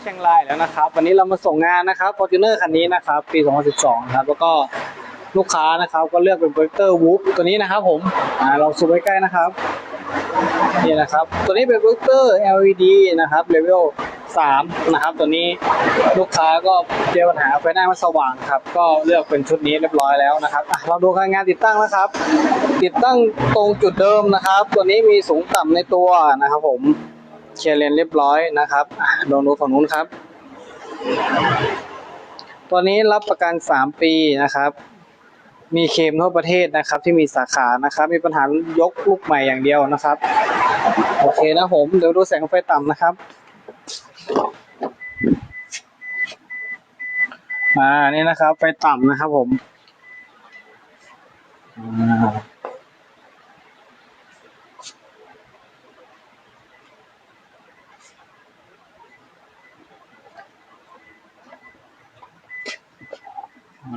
เชียงรายแล้วนะครับ วันนี้เรามาส่งงานนะครับ Fortuner คันนี้นะครับ ปี 2012 ครับ แล้วก็ลูกค้านะครับ ก็เลือกเป็นโปรเจคเตอร์วูฟตัวนี้นะครับผมอ่าเราซูมใกล้ๆนะครับนี่นะครับ ตัวนี้เป็นโปรเจคเตอร์ LED นะครับเลเวล3นะครับ ตัวนี้ลูกค้าก็เจอปัญหาไฟหน้ามันสว่างครับ ก็เลือกเป็นชุดนี้เรียบร้อยแล้วนะครับเราดูการงานติดตั้งนะครับ ติดตั้งตรงจุดเดิมนะครับ ตัวนี้มีสูงต่ำในตัวนะครับผม เคลียร์เลนเรียบร้อยนะครับลองดูฝั่งนู้นครับ ตัวนี้รับประกัน 3 ปีนะครับ มีเคมทั่วประเทศนะครับ ที่มีสาขานะครับ มีปัญหายกลูกใหม่อย่างเดียวนะครับ โอเคนะผม เดี๋ยวดูแสงไฟต่ำนะครับอ่านี่นะครับไฟต่ำนะครับผมอ่า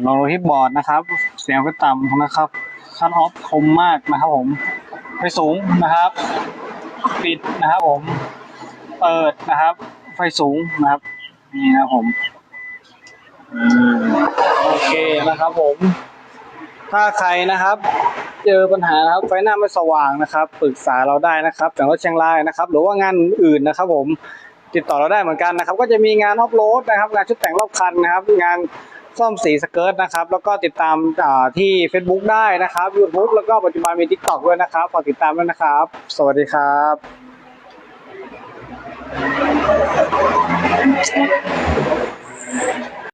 ลองดูที่บอร์ดนะครับ เสียงไฟต่ำนะครับ คัทออฟคมมากนะครับผมไฟสูงนะครับ ปิดนะครับผม เปิดนะครับ ไฟสูงนะครับ นี่นะครับผมอืมโอเคนะครับผม ถ้าใครนะครับ เจอปัญหานะครับไฟหน้าไม่สว่างนะครับ ปรึกษาเราได้นะครับจากรถเชียงรายนะครับ หรือว่างานอื่นนะครับ ผมติดต่อเราได้เหมือนกันนะครับ ก็จะมีงานออฟโรดนะครับ งานชุดแต่งรอบคันนะครับ งาน ซ่อมสีสเกิร์ตนะครับ แล้วก็ติดตามาที่ Facebook ได้นะครับ YouTube แล้วก็ปัจจุบันมี TikTok ด้วยนะครับฝากติดตามด้วยนะครับ สวัสดีครับ